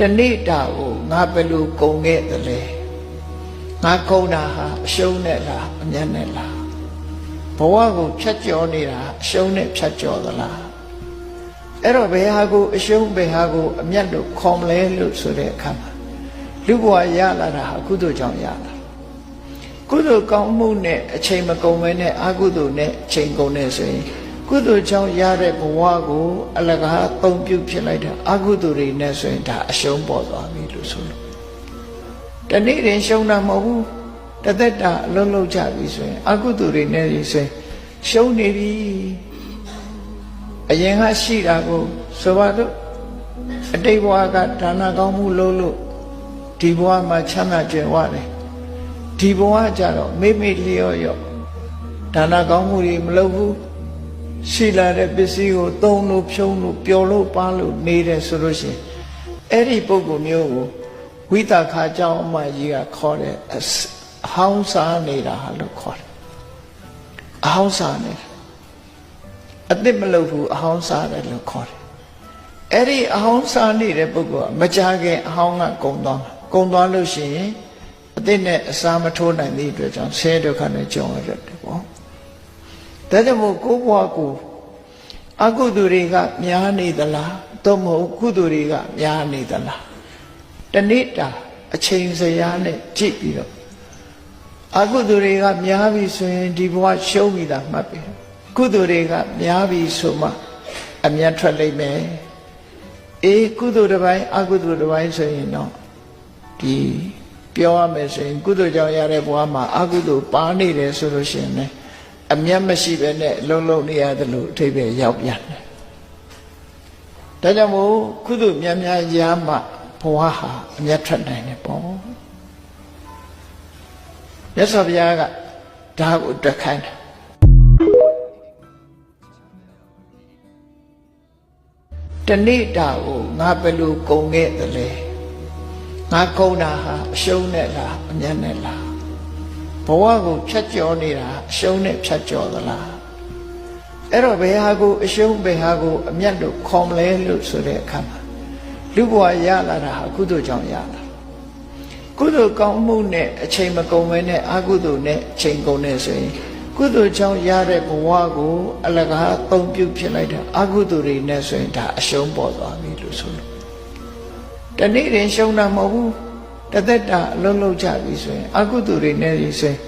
တနေ့တာကိုငါဘယ်လိုကုံခဲ့သလဲငါကုံတာဟာအရှုံးနဲ့လားအမျက်နဲ့လားဘဝကိုဖြတ်ကျော်နေတာအရှုံးနဲ့ဖြတ်ကျော်သလားအဲ့တော့ဘယ်ဟာကိုအရှုံးဘယ်ဟာကိုအမျက်လို့ခေါ်မလဲလို့ဆိုတဲ့အခါမှာလူဘဝရလာတာဟာကုသိုလ်ကြောင့်ရလာကုသိုလ်ကောင်းမှုနဲ့အချိန်မကုန်ပဲနဲ့အကုသိုလ်နဲ့အချိန်ကုန်နေဆိုရင် ကုသိုလ်ကြောင့်ရတဲ့ဘဝကို အလကားသုံးပြုဖြစ်လိုက်တာအကုသိုလ်တွေနဲ့ဆိုရင်ဒါအရှုံးပေါ်သွားပြီလို့ဆိုလို့တနေ့ရင်ရှုံးတာမဟုတ်ဘူးတသက်တာအလုံးလုံးကြပြီဆိုရင် အကုသိုလ်တွေနဲ့ဆိုရင်ရှုံးနေပြီအရင်ကရှိတာကိုဆိုပါတော့အတိတ်ဘဝကဒါနကောင်းမှုလုပ်လို့ဒီဘဝမှာချမ်းသာကြွယ်ဝတယ်ဒီဘဝကျတော့မိမိလျော့ရော့ဒါနကောင်းမှုတွေမလုပ်ဘူး ရှိလာတဲ့ပစ္စည်းကိုသုံးလို့ဖြုံးလို့ပျော်လို့ပါလို့နေတယ်ဆိုလို့ရှိရင်အဲ့ဒီပုဂ္ဂိုလ်မျိုးကိုဝိသခာကြောင့်အမကြီးကခေါ်တဲ့အစအဟောင်းစားနေတာလို့ခေါ်တယ်အဟောင်းစားနေတာအစ်စ်မလုပ်ဘူးအဟောင်းစားတယ်လို့ခေါ်တယ်အဲ့ဒီအဟောင်းစားနေတဲ့ပုဂ္ဂိုလ်ကမကြခင်အဟောင်းကကုံသွားမှာကုံသွားလို့ရှိရင်အစ်စ်နဲ့အစာမထိုးနိုင်သည့်အတွက်ကြောင့်ဆဲဒုက္ခနဲ့ကြုံရတယ်ပေါ့ ဒါကြောင့်မို့ကိုယ့်ဘဝကိုအကုသိုလ်တွေကများနေသလားသို့မဟုတ်ကုသိုလ်တွေကများနေသလားတနေ့တာအချိန်စရာနဲ့ကြည့်ပြီးတော့အကုသိုလ်တွေကများပြီဆိုရင်ဒီဘဝရှုံးပြီလားမှတ်ပြီကုသိုလ်တွေကများပြီဆိုမှအမျက်ထွက်လိမ့်မယ်အေးကုသိုလ်တစ်ပိုင်းအကုသိုလ်တစ်ပိုင်းဆိုရင်တော့ဒီပြောရမယ်ဆိုရင်ကုသိုလ်ကြောင့်ရတဲ့ဘဝမှာအကုသိုလ်ပါနေတယ်ဆိုလို့ရှိရင်လည်း အမျက်မရှိပဲနဲ့လုံလုံနေရတယ်လို့အထိပ္ပယ်ရောက်ပြန်တယ်။ဒါကြောင့်မို့ကုသိုလ်များများရမှဘဝဟာအမျက်ထွက်နိုင်တယ်ပေါ့။မြတ်စွာဘုရားကဒါကိုတက်ခိုင်းတယ်။တနေ့တာကိုငါဘယ်လိုကုံခဲ့သလဲ။ငါကုံတာဟာအရှုံးနဲ့လားအမျက်နဲ့လား။ ဘဝကိုဖြတ်ကျော်နေတာအရှုံးနဲ့ဖြတ်ကျော်သလားအဲ့တော့ဘယ်ဟာကိုအရှုံးဘယ်ဟာကိုအမျက်လို့ခေါ်မလဲလို့ဆိုတဲ့အခါမှာလူဘဝရလာတာဟာကုသိုလ်ကြောင့်ရလာကုသိုလ်ကောင်းမှုနဲ့အချိန်မကုန်ပဲနဲ့အကုသိုလ်နဲ့အချိန်ကုန်နေဆိုရင်ကုသိုလ်ကြောင့်ရတဲ့ဘဝကိုအလကားသုံးပြုဖြစ်လိုက်တာအကုသိုလ်တွေနဲ့ဆိုရင်ဒါအရှုံးပေါ်သွားပြီလို့ဆိုလို့တနေ့ရင်ရှုံးတာမဟုတ်ဘူး တသက်တာအလုံးလုံးကြပြီဆိုရင်အကုသိုလ်တွေနဲ့ဆိုရင်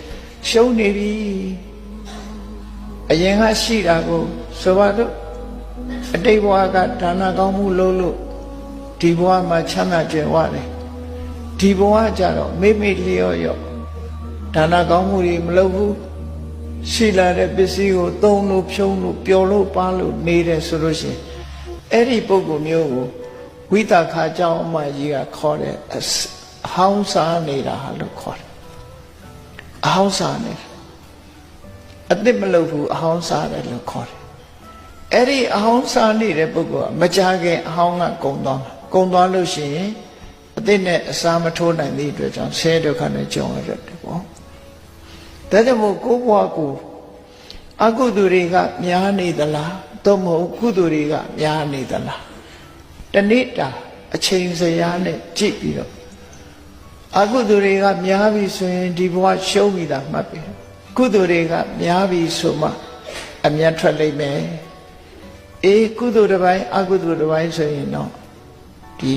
ရှုံးနေပြီအရင်ကရှိတာကိုဆိုပါတော့အတိတ်ဘဝကဒါနကောင်းမှုလုပ်လို့ဒီဘဝမှာချမ်းသာကြွယ်ဝတယ်ဒီဘဝကျတော့မိမိလျော့ရော့ဒါနကောင်းမှုတွေမလုပ်ဘူးရှိလာတဲ့ပစ္စည်းကိုသုံးလို့ဖြုံးလို့ပျော်လို့ပါလို့နေတယ်ဆိုလို့ရှိရင်အဲ့ဒီပုဂ္ဂိုလ်မျိုးကိုဝိသခာကြောင့်အမကြီးကခေါ်တဲ့ အစအဟောင်းစားနေတာလို့ခေါ်တယ်အဟောင်းစားနေတယ်အစ်စ်မလုပ်ဘူးအဟောင်းစားတယ်လို့ခေါ်တယ်အဲ့ဒီအဟောင်းစားနေတဲ့ပုဂ္ဂိုလ်ကမကြခင်အဟောင်းကကုံသွားမှာကုံသွားလို့ရှိရင်အစ်စ်နဲ့အစာမထိုးနိုင်သည့်အတွက်ကြောင့်ဆဲဒုက္ခနဲ့ကြုံရတယ်ပေါ့ဒါကြောင့်မို့ကိုယ့်ဘဝကိုအကုသိုလ်တွေကများနေသလားသို့မဟုတ်ကုသိုလ်တွေကများနေသလားတနေ့တာအချိန်စရာနဲ့ကြည့်ပြီးတော့ အကုသိုလ်တွေကများပြီဆိုရင်ဒီဘဝရှုံးပြီလားမှတ်ပြီကုသိုလ်တွေကများပြီဆိုမှအမျက်ထွက်လိမ့်မယ်အေးကုသိုလ်တစ်ပိုင်းအကုသိုလ်တစ်ပိုင်းဆိုရင်တော့ဒီ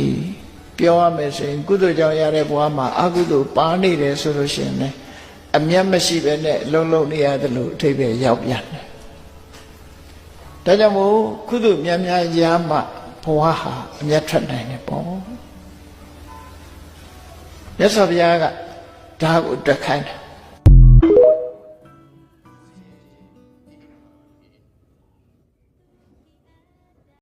ပြောရမယ်ဆိုရင်ကုသိုလ်ကြောင့်ရတဲ့ဘဝမှာအကုသိုလ်ပါနေတယ်ဆိုလို့ရှိရင်လည်းအမျက်မရှိပဲနဲ့လုံလုံနေရတယ်လို့အထိပ္ပယ်ရောက်ပြန်တယ်ဒါကြောင့်မို့ကုသိုလ်များများရမှဘဝဟာအမျက်ထွက်နိုင်တယ်ပေါ့ မြတ်စွာဘုရားကဒါကိုတက်ခိုင်းတယ်